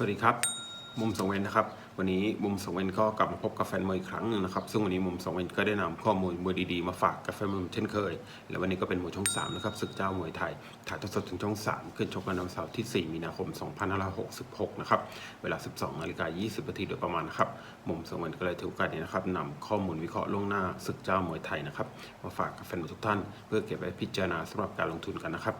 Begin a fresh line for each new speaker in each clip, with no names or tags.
สวัสดีครับ มุมสองเวนนะครับ วันนี้มุมสองเวนก็กลับมาพบกับแฟนมวยอีกครั้งหนึ่งนะครับ ซึ่งวันนี้มุมสองเวนก็ได้นำข้อมูลมวยดีๆมาฝากกับแฟนมวยเช่นเคย และวันนี้ก็เป็นมวยช่อง3นะครับศึกเจ้ามวยไทย ถ่ายทอดสดถึงช่อง 3 ขึ้นชกกันในวันเสาร์ที่ 4 มีนาคม 2566 นะครับ เวลา 12นาฬิกา20นาทีโดยประมาณนะครับ มุมสองเวนก็เลยถือโอกาสนี้นะครับนำข้อมูลวิเคราะห์ล่วงหน้าศึกเจ้ามวยไทยนะครับมาฝากกับแฟนมวยทุกท่าน เพื่อเก็บไว้พิจารณาสำหรับการลงทุนกันนะครับ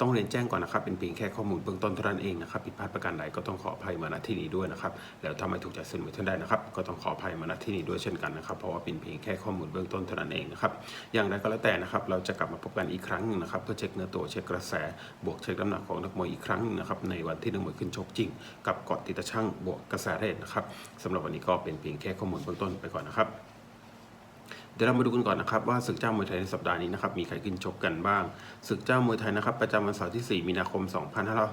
ต้องเรียนแจ้งก่อนนะครับเป็นเพียงแค่ข้อมูลเบื้องต้นเท่านั้นเองนะครับผิดพลาดประการใดก็ต้องขออภัยมาณที่นี้ด้วยนะครับแล้วถ้าไม่ถูกใจเสนอท่านใดนะครับก็ต้องขออภัยมาณที่นี้ด้วยเช่นกันนะครับเพราะว่าเป็นเพียงแค่ข้อมูลเบื้องต้นเท่านั้นเองนะครับอย่างไรก็แล้วแต่นะครับเราจะกลับมาพบกันอีกครั้งหนึงนะครับเพื่อเช็คเนื้อตัวเช็คกระแส บวกเช็คน้ำหนักของนักมวยอีกครั้งหนึงนะครับในวันที่นักมวยขึ้นชกจริง กับเกาะติดตะช่างบวกกระแสเรทนะครับสำหรับวันนี้ก็เป็นเพียงแค่ข้อมูลเบื้องต้นไปก่อนนะครับ ดี๋ยวเรามาดูกันก่อนนะครับว่าศึกเจ้ามวยไทยในสัปดาห์นี้นะครับมีใครขึ้นชกกันบ้างศึกเจ้ามวยไทยนะครับประจำวันเสาร์ที่ 4 มีนาคม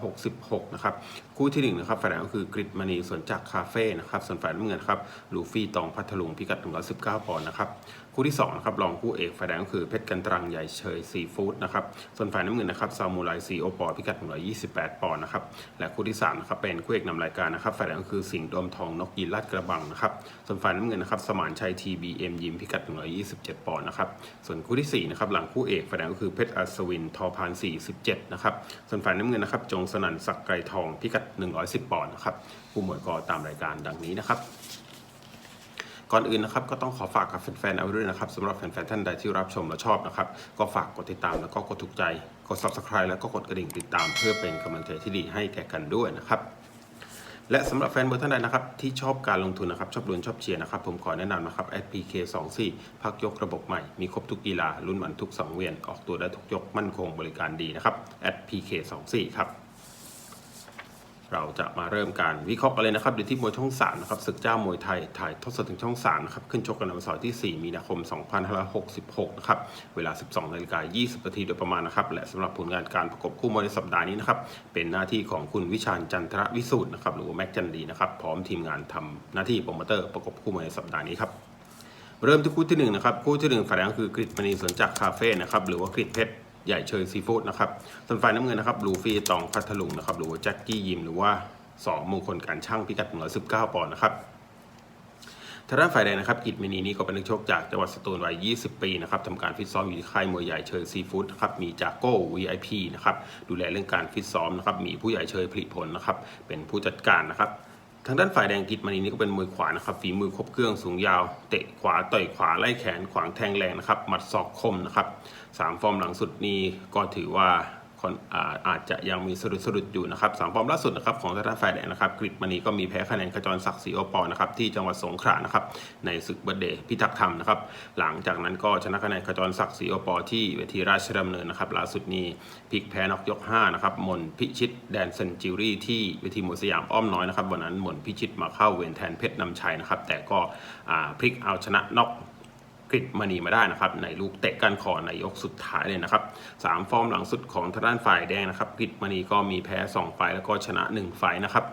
2566 นะครับคู่ที่1นะครับฝ่ายแดงก็คือกริดมณีสวนจักรคาเฟ่นะครับส่วนฝ่ายน้ำเงินครับลูฟี่ตองพัทลุงพิกัด119ปอนด์นะครับ คู่ที่2นะครับรองคู่เอกฝ่ายแดงก็คือเพชรกันตรังใหญ่เชยซีฟู้ดนะครับส่วนฝ่ายน้ำเงินนะครับซามูไรซีโอปอพิกัด128 ปอนด์นะครับและคู่ที่3นะครับเป็นคู่เอกนำรายการนะครับฝ่ายแดงก็คือสิงห์โดมทองนกยีลาดกระบังนะครับส่วนฝ่ายน้ำเงินนะครับสมานชัยทีบีเอ็มยิมพิกัด127 ปอนด์นะครับส่วนคู่ที่4นะครับหลังคู่เอกฝ่ายแดงก็คือเพชรอัศวินทอพาน47นะครับส่วนฝ่ายน้ำเงินนะครับจงสนั่นสักไกรทองพิกัด 110 ปอนด์นะครับผู้หมวดก็ตามรายการดังนี้นะครับ ก่อนอื่นนะครับก็ต้องขอฝากกับแฟนๆเอาไว้ด้วยนะครับสำหรับแฟนๆท่านใดที่รับชมและชอบนะครับก็ฝากกดติดตามแล้วก็กดถูกใจกด subscribe แล้วก็กดกระดิ่งติดตาม เพื่อเป็นกำลังใจที่ดีให้แก่กันด้วยนะครับและสำหรับแฟนบอลท่านใดนะครับที่ชอบการลงทุนนะครับชอบลุ้นชอบเชียร์นะครับผมขอแนะนำนะครับ SPK 2 4พักยกระบบใหม่ มีครบทุกกีฬาลุ้นมันทุกสังเวียน ออกตัวได้ทุกยกมั่นคงบริการดีนะครับ SPK 2 4ครับ เราจะมาเริ่มการวิเคราะห์กันเลยนะครับเดี๋ยวที่มวยช่อง3นะครับศึกเจ้ามวยไทยถ่ายทอดสดถึงช่อง3นะครับขึ้นชกกันในวันเสาร์ที่ 4 มีนาคม 2566 นะครับเวลา 12นาฬิกา20นาทีโดยประมาณนะครับ และสำหรับผลงานการประกบคู่มวยในสัปดาห์นี้นะครับเป็นหน้าที่ของคุณวิชาญจันทรวิสูตรนะครับหรือว่าแม็กจันดีนะครับพร้อมทีมงานทำหน้าที่โปรโมเตอร์ประกบคู่มวยในสัปดาห์นี้ครับเริ่มที่คู่ที่หนึ่งนะครับคู่ที่หนึ่งฝ่ายแดงก็คือกริดมณีสนจักคาเฟ่นะครับหรือว่ากริดเพชร ใหญ่เชยซีฟู้ดนะครับส่วนฝ่ายน้ำเงินนะครับลูฟี่ตองพัทลุงนะครับหรือว่าแจ็คกี้ยิมหรือว่าสองมงคลการช่างพิกัด119ปอนด์นะครับทางด้านฝ่ายแดงนะครับกิจมินีนี่ก็เป็นนักชกจากจังหวัดสตูลวัย 20 ปีนะครับทำการฟิตซ้อมอยู่ที่ค่ายมวยใหญ่เชยซีฟู้ดนะครับมีจากโก้ VIP นะครับดูแลเรื่องการฟิตซ้อมนะครับมีผู้ใหญ่เชยผลิตผลนะครับเป็นผู้จัดการนะครับทางด้านฝ่ายแดงกิจมนีนี่ก็เป็นมวยขวานะครับฝีมือครบเครื่องสูงยาว เตะขวาต่อยขวาไล่แขนขวางแทงแรงนะครับหมัดศอกคมนะครับ สามฟอร์มหลังสุดนี้ก็ถือว่าอาอาจจะยังมีสะดุดสะดุดอยู่นะครับสามฟอร์มล่าสุดนะครับของทางด้านฝ่ายแดงนะครับกริดมณีก็มีแพ้คะแนนขจรศักดิ์ศรีโอปอนะครับที่จังหวัดสงขลานะครับในศึกเบเดย์พิทักษ์ธรรมนะครับหลังจากนั้นก็ชนะคะแนนขจรศักดิ์ศรีโอปอที่เวทีราชดำเนินนะครับล่าสุดนี้พลิกแพ้นอกยก5นะครับมนพิชิตแดนเซนจิรี่ที่เวทีมวยสยามอ้อมน้อยนะครับวันนั้นมนพิชิตมาเข้าเวรแทนเพชรนำชัยนะครับแต่ก็พลิกเอาชนะนอก กริดมณีมาได้นะครับในลูกเตะก้านคอในยกสุดท้ายเลยนะครับสามฟอร์มหลังสุดของทางด้านฝ่ายแดงนะครับกริดมณีก็มีแพ้ 2 ไฟแล้วก็ชนะ 1 ไฟนะครับ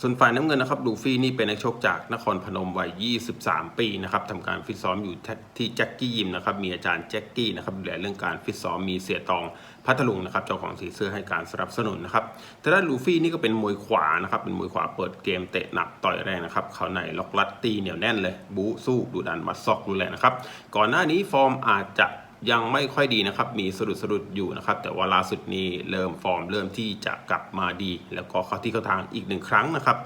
ส่วนฝ่ายน้ำเงินนะครับลูฟี่นี่เป็นนักชกจากนครพนมวัย 23 ปีนะครับทำการฟิตซ้อมอยู่ที่แจ็คกี้ยิมนะครับมีอาจารย์แจ็คกี้นะครับดูแลเรื่องการฟิตซ้อมมีเสียตองพัทลุงนะครับเจ้าของสีเสื้อให้การสนับสนุนนะครับแต่ด้านลูฟี่นี่ก็เป็นมวยขวานะครับเป็นมวยขวาเปิดเกมเตะหนักต่อยแรงนะครับเขาในล็อกลัดตีเหนียวแน่นเลยบู๊สู้ดูดันมัดซอกดูแลนะครับก่อนหน้านี้ฟอร์มอาจจะ ยังไม่ค่อยดีนะครับ มีสะดุดสะดุดอยู่นะครับ แต่ว่าล่าสุดนี้เริ่มฟอร์มเริ่มที่จะกลับมาดี แล้วก็เข้าที่เข้าทางอีกหนึ่งครั้งนะครับ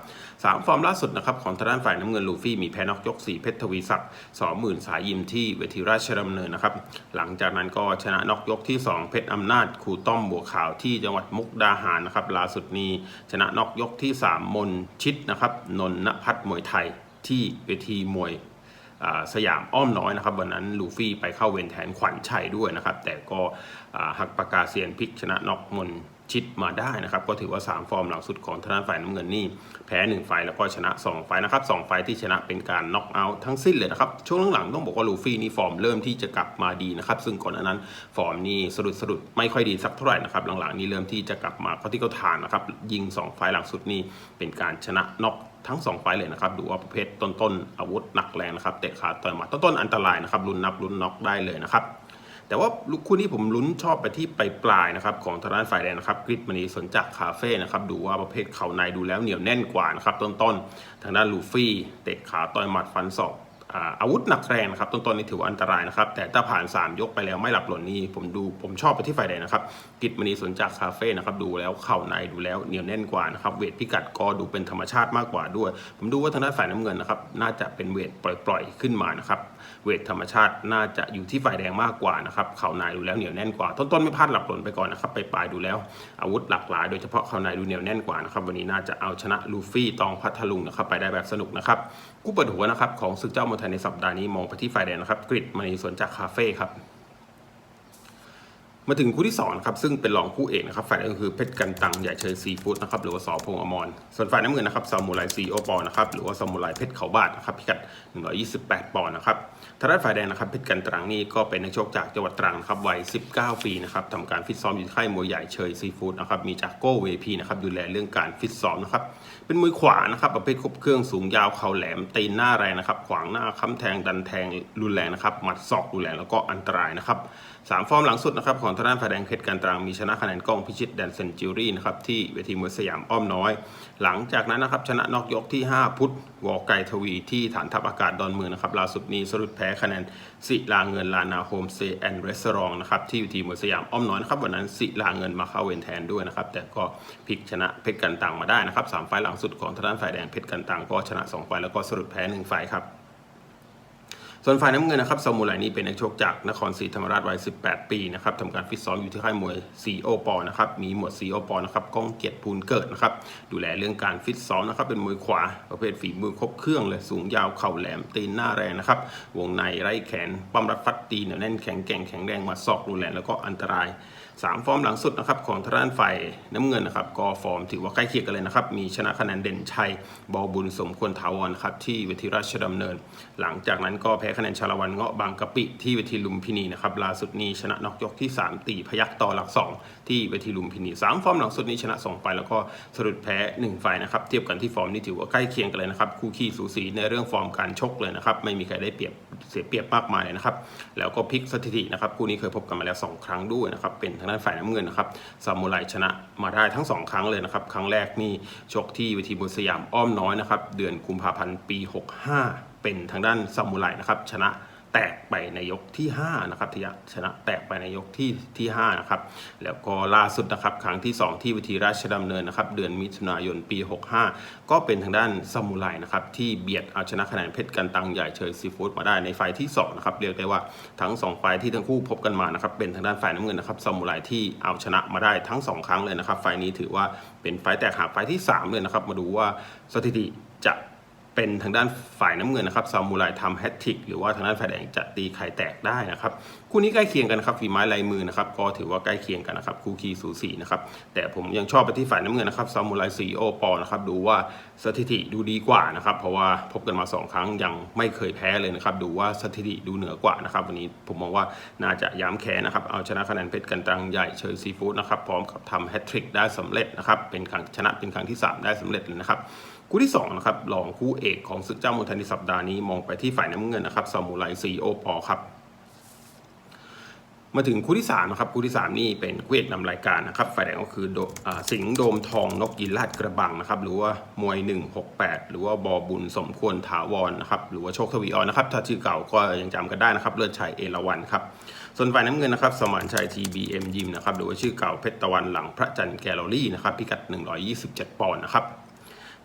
สามฟอร์มล่าสุดนะครับของทางด้านฝ่ายน้ำเงินลูฟี่มีแพ้นอกยก4เพชรทวีศักดิ์สองหมื่นสายยิมที่เวทีราชดำเนินนะครับ หลังจากนั้นก็ชนะนอกยกที่ 2 เพชรอำนาจครูต้อมบัวขาวที่จังหวัดมุกดาหารนะครับล่าสุดนี้ชนะนอกยกที่ 3 มนชิดนะครับนนนพัฒน์มวยไทยที่เวทีมวย สยามอ้อมน้อยนะครับ วันนั้นลูฟี่ไปเข้าเวรแทนขวัญชัยด้วยนะครับ แต่ก็หักปากกาเซียนพลิกชนะน็อกมน ชิดมาได้นะครับ ก็ถือว่า 3 ฟอร์มหลังสุดของทางด้านฝ่ายน้ำเงินนี่ แพ้ 1 ไฟแล้วก็ชนะ 2 ไฟนะครับ2ไฟที่ชนะเป็นการน็อกเอาท์ทั้งสิ้นเลยนะครับ ช่วงหลังๆต้องบอกว่าลูฟี่นี่ฟอร์มเริ่มที่จะกลับมาดีนะครับ ซึ่งก่อนหน้านั้นฟอร์มนี่สะดุดสะดุดไม่ค่อยดีสักเท่าไหร่นะครับ หลังๆนี้เริ่มที่จะกลับมาเข้าที่เข้าทางนะครับ ยิง 2 ไฟหลังสุดนี่เป็นการชนะน็อกทั้ง 2 ไฟเลยนะครับ ดูว่าประเภทต้นๆอาวุธหนักแรงนะครับเตะขาต่อยมัดต้นๆอันตรายนะครับรุนนับรุนน็อกได้เลยนะครับ แต่ว่าลูกคู่ที่ผมลุ้นชอบไปที่ปลายปลายๆนะครับของทางด้านฝ่ายแดงนะครับกริดมณีสนจากคาเฟ่นะครับดูว่าประเภทเข่าในดูแล้วเหนียวแน่นกว่านะครับต้นๆทางด้านลูฟี่เตะขาต่อยหมัดฟันศอกอาอาวุธหนักแรงนะครับต้นๆนี่ถือว่าอันตรายนะครับ แต่ถ้าผ่าน 3 ยกไปแล้วไม่หลับหล่นนี่ผมดูผมชอบไปที่ฝ่ายแดงนะครับ กิตมณีสนจากคาเฟ่นะครับดูแล้วเข่าในดูแล้วเหนียวแน่นกว่านะครับเวทพิกัดก็ดูเป็นธรรมชาติมากกว่าด้วย ผมดูว่าทางด้านฝ่ายน้ำเงินนะครับน่าจะเป็นเวทปล่อยๆขึ้นมานะครับ เวทธรรมชาติน่าจะอยู่ที่ฝ่ายแดงมากกว่านะครับเข่าในดูแล้วเหนียวแน่นกว่า ต้นๆไม่พลาดหลับหล่นไปก่อนนะครับไปปลายดูแล้ว อาวุธหลากหลายโดยเฉพาะเข่าในดูเหนียวแน่นกว่านะครับวันนี้น่าจะเอาชนะลูฟี่ตองพัทลุงนะครับไปได้แบบสนุกนะครับคู่เปิดหัวนะครับของศึกเจ้ามวยไทยในสัปดาห์นี้มองไปที่ฝ่ายแดงนะครับกริดมณีสวนจากคาเฟ่ครับ มาถึงคู่ที่สองครับซึ่งเป็นรองคู่เอกนะครับฝ่ายแรกก็คือเพชรกันตังใหญ่เชยซีฟู้ดนะครับหรือว่าสอพงษ์อมรส่วนฝ่ายน้ำเงินนะครับซามูไรซีโอปอนะครับหรือว่าซามูไรเพชรเขาบาทนะครับพิกัด 128 ปอนด์นะครับทางด้านฝ่ายแดงนะครับเพชรกันตรังนี่ก็เป็นนักชกจากจังหวัดตรังครับวัย 19 ปีนะครับทำการฟิตซ้อมอยู่ที่ค่ายมวยใหญ่เชยซีฟู้ดนะครับมีจากโก้เวพีนะครับดูแลเรื่องการฟิตซ้อมนะครับเป็นมวยขวานะครับประเภทครบเครื่องสูงยาวเข่าแหลมตีนหน้าแรงนะครับขวางหน้าค้ำแทงดันแทงรุนแรงนะครับหมัดศอกรุนแรงแล้วก็อันตรายนะครับ สามฟอร์มหลังสุดนะครับของทางด้านฝ่ายแดงเพชรการตรังมีชนะคะแนนกล้องพิชิตแดนเซนจิรี่นะครับที่เวทีมวยสยามอ้อมน้อย หลังจากนั้นนะครับชนะนอกยกที่ 5 พุทธวอไกทวีที่ฐานทัพอากาศดอนเมืองนะครับล่าสุดนี้สรุปแพ้คะแนนสิลาเงินลานาโฮมเซแอนด์รีสอร์ทนะครับที่เวทีมวยสยามอ้อมน้อยนะครับวันนั้นสิลาเงินมาเข้าเวรแทนด้วยนะครับแต่ก็พลิกชนะเพชรกันตังมาได้นะครับสามไฟล์หลังสุดของทางด้านฝ่ายแดงเพชรกันตังก็ชนะสองไฟล์แล้วก็สรุปแพ้หนึ่งไฟล์ครับ ส่วนฝ่ายน้ำเงินนะครับซามูไรนี่เป็นนักชกจากนครศรีธรรมราชวัย 18 ปีนะครับทำการฟิตซ้อมอยู่ที่ค่ายมวยซีโอปอนะครับ มีหมวดซีโอปอนะครับก้องเกียรติภูลเกิดนะครับ ดูแลเรื่องการฟิตซ้อมนะครับ เป็นมวยขวา ประเภทฝีมือครบเครื่องเลย สูงยาวเข่าแหลม ตีนหน้าแรงนะครับ วงในไร้แขนปั้มรัดฟัดตีเหนียวแน่นแข็งแกร่งแข็งแรงมาซอกรุนแรงแล้วก็อันตราย สามฟอร์มหลังสุดนะครับของทางด้านฝ่ายน้ำเงินนะครับก็ฟอร์มถือว่าใกล้เคียงกันเลยนะครับ มีชนะคะแนนเด่นชัยบอบุญสมควรถาวรครับที่เวทีราชดำเนิน หลังจากนั้นก็แพ้คะแนนชาละวันเงาะบางกะปิที่เวทีลุมพินีนะครับล่าสุดนี้ชนะนอกยกที่ 3 ตีพยักต่อหลัก 2 ที่เวทีลุมพินีสามฟอร์มหลังสุดนี้ชนะ 2 ไฟล์แล้วก็สรุปแพ้ 1 ไฟล์นะครับ เทียบกันที่ฟอร์มนี่ถือว่าใกล้เคียงกันเลยนะครับ คู่ขี้สูสีในเรื่องฟอร์มการชกเลยนะครับ ไม่มีใครได้เปรียบเสียเปรียบมากมายเลยนะครับ แล้วก็พลิกสถิตินะครับ คู่นี้เคยพบกันมาแล้ว 2 ครั้งด้วยนะครับ เป็นทางด้านฝ่ายน้ำเงินนะครับซามูไรชนะมาได้ทั้ง 2 ครั้งเลยนะครับ ครั้งแรกนี่ชกที่เวทีบุษยามอ้อมน้อยนะครับ เดือนกุมภาพันธ์ปี 65 เป็นทางด้านซามูไรนะครับ ชนะ แตกไปในยกที่5นะครับที่ชนะแตกไปในยกที่ที่5นะครับแล้วก็ล่าสุดนะครับครั้งที่ 2 ที่เวทีราชดำเนินนะครับเดือนมิถุนายนปี 65 ก็เป็นทางด้านซามูไรนะครับที่เบียดเอาชนะคะแนนเพชรกันตังใหญ่เชยซีฟู้ดมาได้ในไฟที่2นะครับเรียกได้ว่าทั้ง 2 ไฟที่ทั้งคู่พบกันมานะครับเป็นทางด้านฝ่ายน้ำเงินนะครับซามูไรที่เอาชนะมาได้ทั้ง 2 ครั้งเลยนะครับไฟนี้ถือว่าเป็นไฟแตกหักไฟที่ 3 เลยนะครับมาดูว่าสถิติจะ เป็นทางด้านฝ่ายน้ำเงินนะครับซามูไรทำแฮตทริกหรือว่าทางด้านฝ่ายแดงจะตีไข่แตกได้นะครับคู่นี้ใกล้เคียงกันครับฝีไม้ลายมือนะครับก็ถือว่าใกล้เคียงกันนะครับคู่คีสูสีนะครับแต่ผมยังชอบไปที่ฝ่ายน้ำเงินนะครับซามูไรซีโอปอนะครับดูว่าสถิติดูดีกว่านะครับเพราะว่าพบกันมา 2 ครั้งยังไม่เคยแพ้เลยนะครับดูว่าสถิติดูเหนือกว่านะครับวันนี้ผมมองว่าน่าจะย้ำแค้นนะครับเอาชนะคะแนนเพชรกันตรังใหญ่เชยซีฟู้ดนะครับพร้อมกับทำแฮตทริกได้สำเร็จนะครับเป็นครั้งชนะเป็นครั้งที่ 3 ได้สำเร็จเลยนะครับ คู่ที่2นะครับรองคู่เอกของศึกเจ้ามวยไทยในสัปดาห์นี้มองไปที่ฝ่ายน้ำเงินนะครับซามูไรซีโอปอครับมาถึงคู่ที่3นะครับคู่ที่ 3 นี่เป็นคู่เอกนำรายการนะครับฝ่ายแดงก็คืออสิงห์โดมทองนกยินลาดกระบังนะครับหรือว่ามวย 168 หรือว่าบอบุญสมควรถาวรนะครับหรือว่าโชคทวีออนนะครับถ้าชื่อเก่าก็ยังจำกันได้นะครับเลิศชัยเอราวันครับส่วนฝ่ายน้ำเงินนะครับสมานชัย TBM ยิมนะครับหรือว่าชื่อเก่าเพชรตะวันหลังพระจันทร์แกลเลอรี่นะครับพิกัด 127 ปอนด์นะครับ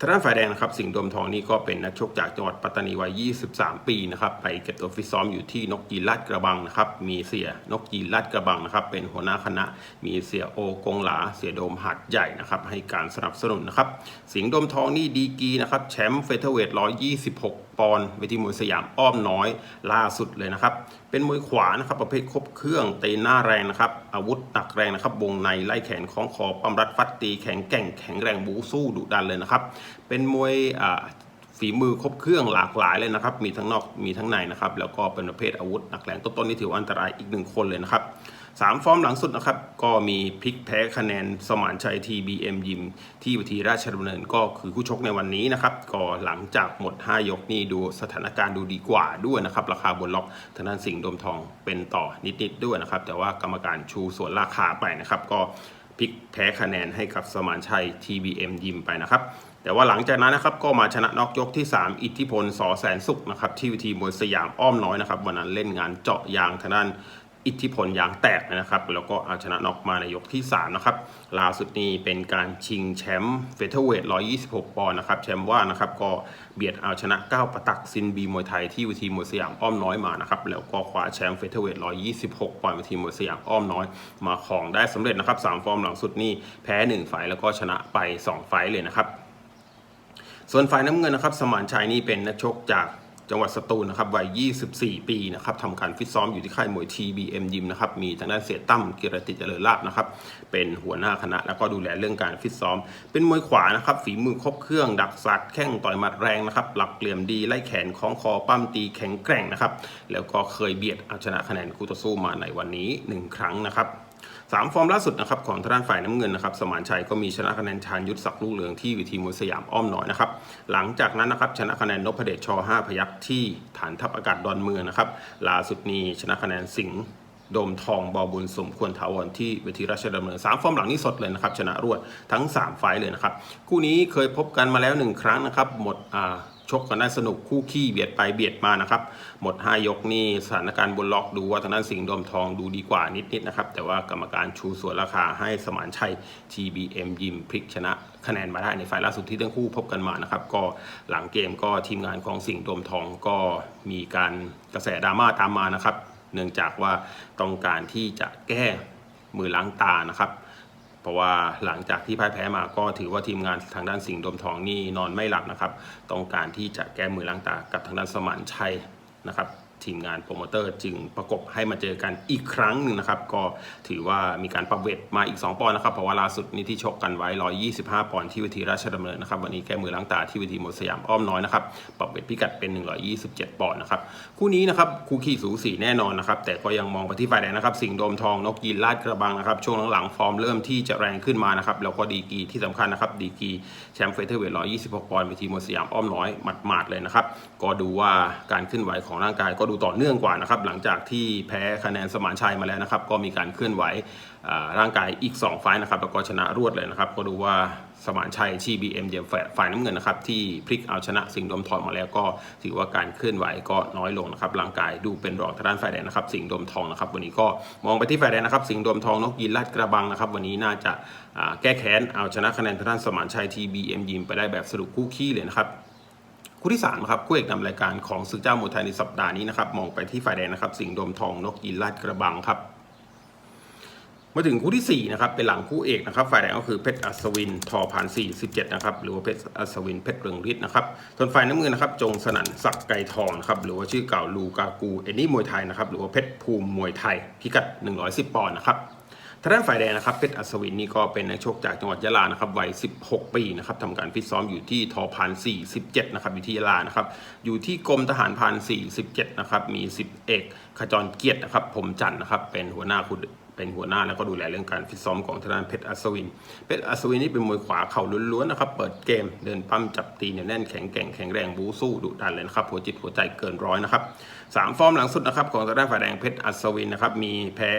ทางด้านฝ่ายแดงนะครับสิงห์โดมทองนี่ก็เป็นนักชกจากจังหวัดปัตตานีวัย 23 ปีนะครับไปเก็บตัวฟิตซ้อมอยู่ที่นกยีลาดกระบังนะครับมีเสียนกยีลาดกระบังนะครับเป็นหัวหน้าคณะ มีเสียโอกงหลาเสียโดมหัดใหญ่นะครับให้การสนับสนุนนะครับสิงห์โดมทองนี่ดีกีนะครับแชมป์เฟเธอร์เวท126 ปอนด์เวทีมวยสยามอ้อมน้อยล่าสุดเลยนะครับ เป็นมวยขวานะครับประเภทครบเครื่องเตะหน้าแรงนะครับอาวุธหนักแรงนะครับวงในไล่แขนคล้องคอปั้มรัดฟัดตีแข็งแกร่งแข็งแรงบูสู้ดุดันเลยนะครับ เป็นมวยฝีมือครบเครื่องหลากหลายเลยนะครับ มีทั้งนอกมีทั้งในนะครับ แล้วก็เป็นประเภทอาวุธหนักแรงต้นๆนี่ถือว่าอันตรายอีกหนึ่งคนเลยนะครับ สามฟอร์มหลังสุดนะครับ ก็มีพลิกแพ้คะแนนสมานชัย TBM ยิม ที่วิธีราชดำเนินก็คือคู่ชกในวันนี้นะครับ ก็หลังจากหมด 5 ยกนี่ดูสถานการณ์ดูดีกว่าด้วยนะครับ ราคาบนล็อกทางด้านสิงห์ดมทองเป็นต่อนิดๆด้วยนะครับ แต่ว่ากรรมการชูส่วนราคาไปนะครับ ก็พลิกแพ้คะแนนให้กับสมานชัย TBM ยิมไปนะครับแต่ว่าหลังจากนั้นนะครับก็มาชนะน็อกยกที่ 3 อิทธิพลสอแสนสุขนะครับที่วิธีมวยสยามอ้อมน้อยนะครับวันนั้นเล่นงานเจาะยางทางด้าน อิทธิพลยางแตกนะครับ แล้วก็เอาชนะน็อกมาในยกที่ 3 นะครับล่าสุดนี้เป็นการชิงแชมป์เฟเธอร์เวท 126 ปอนด์นะครับ แชมป์ว่านะครับ ก็เบียดเอาชนะ 9 ประตักซินบีมวยไทยที่วิธีมวยสยามอ้อมน้อยมานะครับ แล้วก็คว้าแชมป์เฟเธอร์เวท 126 ปอนด์วิธีมวยสยามอ้อมน้อย มาของได้สำเร็จนะครับสามฟอร์มหลังสุดนี่แพ้ 1 ไฟแล้วก็ชนะไป 2 ไฟเลยนะครับ ส่วนฝ่ายน้ำเงินนะครับ สมานชัยนี่เป็นนักชกจาก จังหวัดสตูลนะครับวัย 24 ปีนะครับทำการฟิตซ้อมอยู่ที่ค่ายมวย TBM ยิมนะครับมีทางด้านเสียตั้มกิรติเจริญลาบนะครับเป็นหัวหน้าคณะแล้วก็ดูแลเรื่องการฟิตซ้อม เป็นมวยขวานะครับฝีมือครบเครื่อง ดักสัดแข้งต่อยหมัดแรงนะครับหลักเหลี่ยมดีไล่แขนคล้องคอปั้มตีแข็งแกร่งนะครับแล้วก็เคยเบียดเอาชนะคะแนนคู่ต่อสู้มาในวันนี้ 1 ครั้งนะครับ สามฟอร์มล่าสุดนะครับของทางด้านฝ่ายน้ำเงินนะครับสมานชัยก็มีชนะคะแนนชาญยุทธศักดิ์ลูกเหลืองที่วิธีมวยสยามอ้อมน้อยนะครับหลังจากนั้นนะครับชนะคะแนนนพเดชช5พยัคฆ์ที่ฐานทัพอากาศดอนเมืองนะครับล่าสุดนี้ชนะคะแนนสิงห์โดมทองบอบุญสมควรถาวรที่เวทีราชดำเนินสามฟอร์มหลังนี้สดเลยนะครับชนะรวดทั้ง 3 ไฟเลยนะครับคู่นี้เคยพบกันมาแล้ว 1 ครั้งนะครับหมดอ่า ชกกันได้สนุกคู่ขี้เบียดไปเบียดมานะครับ หมด 5 ยกนี่สถานการณ์บนล็อกดูว่าทางด้านสิงห์ดมทองดูดีกว่านิดๆนะครับ แต่ว่ากรรมการชูส่วนราคาให้สมานชัย TBM ยิมพลิกชนะคะแนนมาได้ในไฟล์ล่าสุดที่ทั้งคู่พบกันมานะครับ ก็หลังเกมก็ทีมงานของสิงห์ดมทองก็มีการกระแสดราม่าตามมานะครับ เนื่องจากว่าต้องการที่จะแก้มือล้างตานะครับ เพราะว่าหลังจากที่พ่ายแพ้มาก็ถือว่าทีมงานทางด้านสิงห์ดมทองนี่นอนไม่หลับนะครับ ต้องการที่จะแก้มือล้างตากับทางด้านสมานชัยนะครับ ทีมงานโปรโมเตอร์จึงประกบให้มาเจอกันอีกครั้งหนึ่งนะครับ ก็ถือว่ามีการปรับเวทมาอีก 2 ปอนด์นะครับ เพราะว่าล่าสุดนี้ที่ชกกันไว้ 125 ปอนด์ที่เวทีราชดำเนินนะครับ วันนี้แก้มือล้างตาที่เวทีมวยสยามอ้อมน้อยนะครับ ปรับเวทพิกัดเป็น 127 ปอนด์นะครับ คู่นี้นะครับคู่ขี้สูสีแน่นอนนะครับ แต่ก็ยังมองไปที่ฝ่ายแดงนะครับ สิงห์โดมทอง นกยีนลาดกระบังนะครับ ช่วงหลังๆฟอร์มเริ่มที่จะแรงขึ้นมานะครับ แล้วก็ดีกีที่สำคัญนะครับ ดีกีแชมป์เฟเธอร์เวท126 ปอนด์เวทีมวยสยามอ้อมน้อยหมาดๆเลยนะครับ ก็ดูว่าการเคลื่อนไหวของร่างกายก็ดูต่อเนื่องกว่านะครับ หลังจากที่แพ้คะแนนสมานชัยมาแล้วนะครับ ก็มีการเคลื่อนไหวร่างกายอีก 2 ไฟนะครับ แล้วก็ชนะรวดเลยนะครับ ก็ดูว่าสมานชัยที่ BM เยมฝ่ายน้ำเงินนะครับ ที่พลิกเอาชนะสิงห์ดมทองมาแล้วก็ถือว่าการเคลื่อนไหวก็น้อยลงนะครับร่างกายดูเป็นรองทางด้านฝ่ายแดงนะครับ สิงห์ดมทองนะครับ วันนี้ก็มองไปที่ฝ่ายแดงนะครับ สิงห์ดมทองนกยินลาดกระบังนะครับ วันนี้น่าจะแก้แค้นเอาชนะคะแนนทางด้านสมานชัยที่ BM ยิมไปได้แบบสรุปคู่ขี้เลยนะครับ คู่ที่3ครับคู่เอกนำรายการของศึกเจ้ามวยไทยในสัปดาห์นี้นะครับมองไปที่ฝ่ายแดงนะครับสิงห์ดมทองนกยินลาดกระบังครับมาถึงคู่ที่4นะครับเป็นหลังคู่เอกนะครับฝ่ายแดงก็คือเพชรอัศวินทอพันสี่สิบเจ็ดนะครับหรือว่าเพชรอัศวินเพชรเรืองฤทธิ์นะครับส่วนฝ่ายน้ำเงินนะครับจงสนั่นศักไก่ทองครับหรือว่าชื่อเก่าลูกากูเอ็นนี่มวยไทยนะครับหรือว่าเพชรภูมิมวยไทยพิกัด 110 ปอนด์นะครับ ทางด้านฝ่ายแดงนะครับเพชรอัศวินนี่ก็เป็นนักชกจากจังหวัดยะลานะครับวัย 16 ปีนะครับทำการฟิตซ้อมอยู่ที่ทอพัน47นะครับอยู่ที่ยะลานะครับอยู่ที่กรมทหารพัน47นะครับมี10เอกขจรเกียรตินะครับผมจันทร์นะครับเป็นหัวหน้าคุณเป็นหัวหน้าแล้วก็ดูแลเรื่องการฟิตซ้อมของทางด้านเพชรอัศวิน เพชรอัศวินนี่เป็นมวยขวาเข่าล้วนๆนะครับ เปิดเกมเดินปั้มจับตีเนี่ยแน่นแข็งแกร่งแข็งแรงบูสู้ดุดันเลยนะครับหัวจิตหัวใจเกินร้อยนะครับ สามฟอร์มหลังสุดนะครับของทางด้านฝ่ายแดงเพชรอัศวินนะครับมีแพ้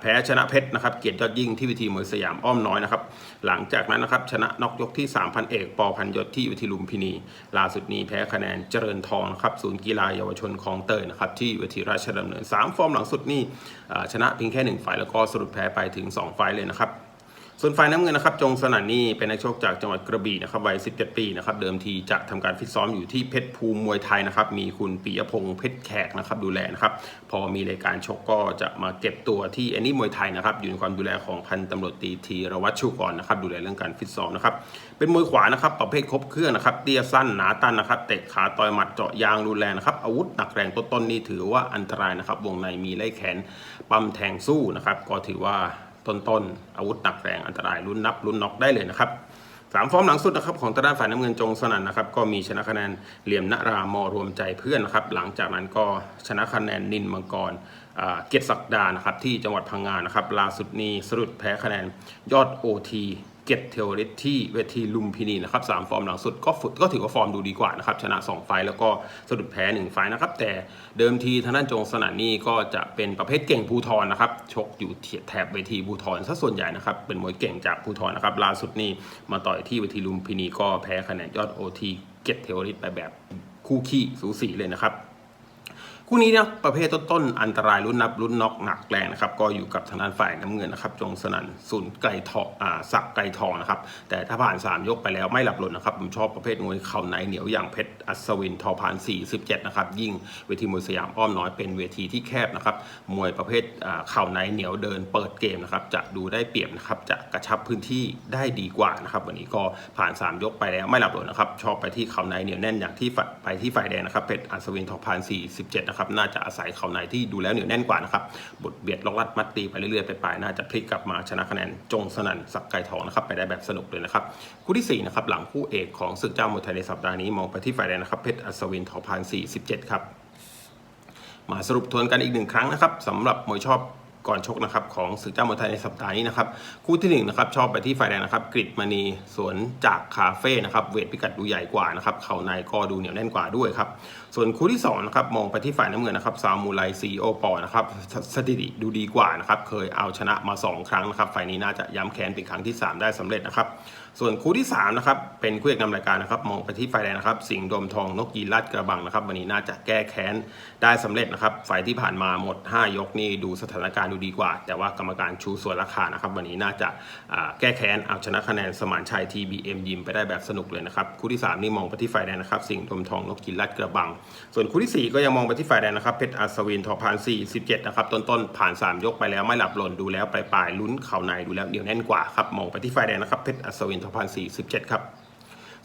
แพ้ชนะเพชรนะครับเกียรติยอดยิ่งที่วิธีมวยสยามอ้อมน้อยนะครับหลังจากนั้นนะครับชนะนอกยกที่3พันเอกปอพันยศที่วิธีลุมพินี ล่าสุดนี้แพ้คะแนนเจริญทองนะครับศูนย์กีฬาเยาวชนคลองเตยนะครับที่วิธีราชดำเนินสามฟอร์มหลังสุดนี่ชนะเพียงแค่หนึ่งไฟแล้วก็สรุปแพ้ไปถึง2ไฟล์เลยนะครับ ส่วนฝ่ายน้ำเงินนะครับจงสนั่นนี่เป็นนักชกจากจังหวัดกระบี่นะครับวัย 17 ปีนะครับเดิมทีจะทำการฟิตซ้อมอยู่ที่เพชรภูมิมวยไทยนะครับมีคุณปิยพงษ์เพชรแขกนะครับดูแลนะครับพอมีรายการชกก็จะมาเก็บตัวที่แอนนี่มวยไทยนะครับอยู่ในความดูแลของพันตำรวจตรีธีรวัตรชูกรนะครับดูแลเรื่องการฟิตซ้อมนะครับเป็นมวยขวานะครับประเภทครบเครื่องนะครับเตี้ยสั้นหนาตันนะครับเตะขาต่อยหมัดเจาะยางรุนแรงนะครับอาวุธหนักแรงต้นๆนี่ถือว่าอันตรายนะครับวงในมีไล่แขนปั๊มแทงสู้นะครับก็ถือว่า ต้นๆอาวุธหนักแรงอันตรายรุ่นนับรุ่นน็อกได้เลยนะครับสามฟอร์มหลังสุดนะครับของตางด้านฝ่ายน้ำเงินจงสนั่นนะครับก็มีชนะคะแนนเหลี่ยมนรามอรวมใจเพื่อนนะครับหลังจากนั้นก็ชนะคะแนนนินมังกรเกียรติศักดานะครับที่จังหวัดพังงานะครับล่าสุดนี้สรุปแพ้คะแนนยอด OT เกตเทวริตที่เวทีลุมพินีนะครับสามฟอร์มหลังสุดก็ฝึกก็ถือว่าฟอร์มดูดีกว่านะครับชนะ 2 ไฟล์แล้วก็สะดุดแพ้ 1 ไฟล์นะครับแต่เดิมทีทางด้านจงสนั่นนี่ก็จะเป็นประเภทเก่งภูทรนะครับชกอยู่แถบเวทีภูทรซะส่วนใหญ่นะครับเป็นมวยเก่งจากภูทรนะครับล่าสุดนี่มาต่อยที่เวทีลุมพินีก็แพ้คะแนนยอด OT เกียรติเทวริตไปแบบคู่ขี้สูสีเลยนะครับ คู่นี้นะประเภทต้นๆอันตรายรุ่นนับรุ่นน็อกหนักแรงนะครับก็อยู่กับทางด้านฝ่ายน้ำเงินนะครับจงสนั่นศูนย์ไก่ทองอ่าสักไก่ทองนะครับแต่ถ้าผ่าน 3 ยกไปแล้วไม่หลับหล่นนะครับผมชอบประเภทมวยเข่าในเหนียวอย่างเพชรอัศวินทอพาน 47 นะครับยิ่งเวทีมวยสยามอ้อมน้อยเป็นเวทีที่แคบนะครับมวยประเภทเข่าในเหนียวเดินเปิดเกมนะครับจะดูได้เปรียบนะครับจะกระชับพื้นที่ได้ดีกว่านะครับวันนี้ก็ผ่าน 3 ยกไปแล้วไม่หลับหล่นนะครับชอบไปที่เข่าในเหนียวแน่นอย่างที่ไปที่ฝ่ายแดงนะครับเพชรอัศวินทอพาน 47 นะครับน่าจะอาศัยเข่าในที่ดูแล้วเหนียวแน่นกว่านะครับบทเบียดล็อกลัดมัดตีไปเรื่อยๆไปปลายๆน่าจะพลิกกลับมาชนะคะแนนจงสนั่นสักไก่ทองนะครับไปได้แบบสนุกเลยนะครับคู่ที่สี่นะครับหลังคู่เอกของศึกเจ้ามวยไทยในสัปดาห์นี้มองไปที่ฝ่ายแดงนะครับเพชรอัศวินทอพาน47ครับมาสรุปทวนกันอีกหนึ่งครั้งนะครับสำหรับมวยชอบ ก่อนชกนะครับของศึกเจ้ามวยไทยในสัปดาห์นี้นะครับคู่ที่หนึ่งนะครับชอบไปที่ฝ่ายแดงนะครับกริดมณีสวนจากคาเฟ่นะครับเวทพิกัดดูใหญ่กว่านะครับเข่าในก็ดูเหนียวแน่นกว่าด้วยครับส่วนคู่ที่สองนะครับมองไปที่ฝ่ายน้ำเงินนะครับซามูไรซีโอปอนะครับสถิติดูดีกว่านะครับเคยเอาชนะมา 2 ครั้งนะครับฝ่ายนี้น่าจะย้ำแค้นเป็นครั้งที่ 3 ได้สำเร็จนะครับส่วนคู่ที่3นะครับเป็นคู่เอกนำรายการนะครับมองไปที่ฝ่ายแดงนะครับ สิงห์ดมทองนกยีราชกระบังนะครับวันนี้น่าจะแก้แค้นได้สำเร็จนะครับฝ่ายที่ผ่านมาหมด 5 ยกนี่ดูสถานการณ์ดูดีกว่า แต่ว่ากรรมการชูส่วนราคานะครับวันนี้น่าจะแก้แค้นเอาชนะคะแนนสมานชัย TBM ยิมไปได้แบบสนุกเลยนะครับคู่ที่3นี่มองไปที่ฝ่ายแดงนะครับสิงห์ดมทองนกยีราชกระบัง ส่วนคู่ทีสี่ 4 ก็ยังมองไปที่ฝ่ายแดงนะครับเพชรอัศวินทอพาน47นะครับต้นๆผ่าน 3 ยกไปแล้วไม่หลับหล่นดูแล้วปลายๆลุ้นเข่าในดูแล้วเดียวแน่นกว่าครับมองไปที่ฝ่ายแดงนะครับเพชรอัศวินทอพาน47 ครับ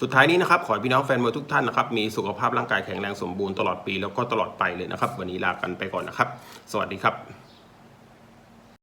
สุดท้ายนี้นะครับขอพี่น้องแฟนมวยทุกท่านนะครับมีสุขภาพร่างกายแข็งแรงสมบูรณ์ตลอดปีแล้วก็ตลอดไปเลยนะครับ วันนี้ลากันไปก่อนนะครับ สวัสดีครับ